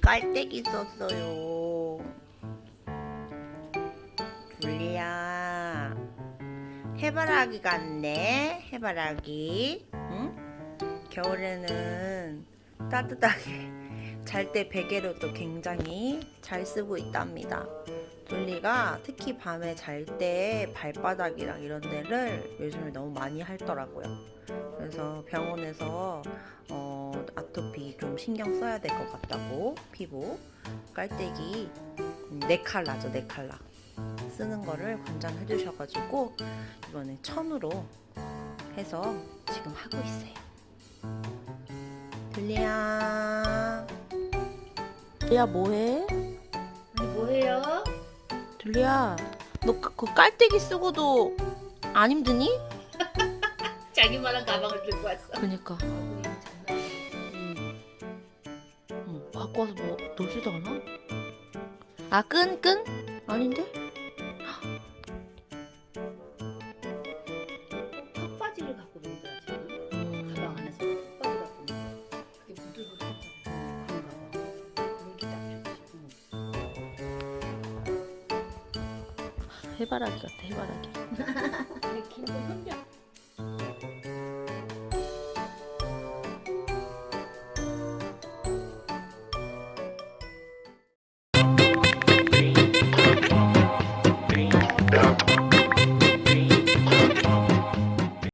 깔때기 썼어요. 줄리야, 해바라기 같네. 해바라기. 응? 겨울에는 따뜻하게 잘 때 베개로도 굉장히 잘 쓰고 있답니다. 둘리가 특히 밤에 잘 때 발바닥이랑 이런 데를 요즘에 너무 많이 핥더라고요. 그래서 병원에서 어, 아토피 좀 신경 써야 될 것 같다고 피부 깔때기 음, 네 칼라죠 네 칼라 쓰는 거를 권장해 주셔가지고 이번에 천으로 해서 지금 하고 있어요. 들리야, 들리야 뭐해? 아니 뭐해요? 들리야, 너 그 깔때기 쓰고도 안 힘드니? 자기만한 가방을 들고 왔어. 그니까. 응, 갖고 와서 뭐 놀지도 않아? 아, 끈, 끈? 아닌데? 턱받이를 갖고 놀더라 지금. 음, 가방 안에서 턱받이 갖고 놀. 그게 부들부들하잖아. 그런가 봐. 물기 딱 좋지. 해바라기 같아, 해바라기.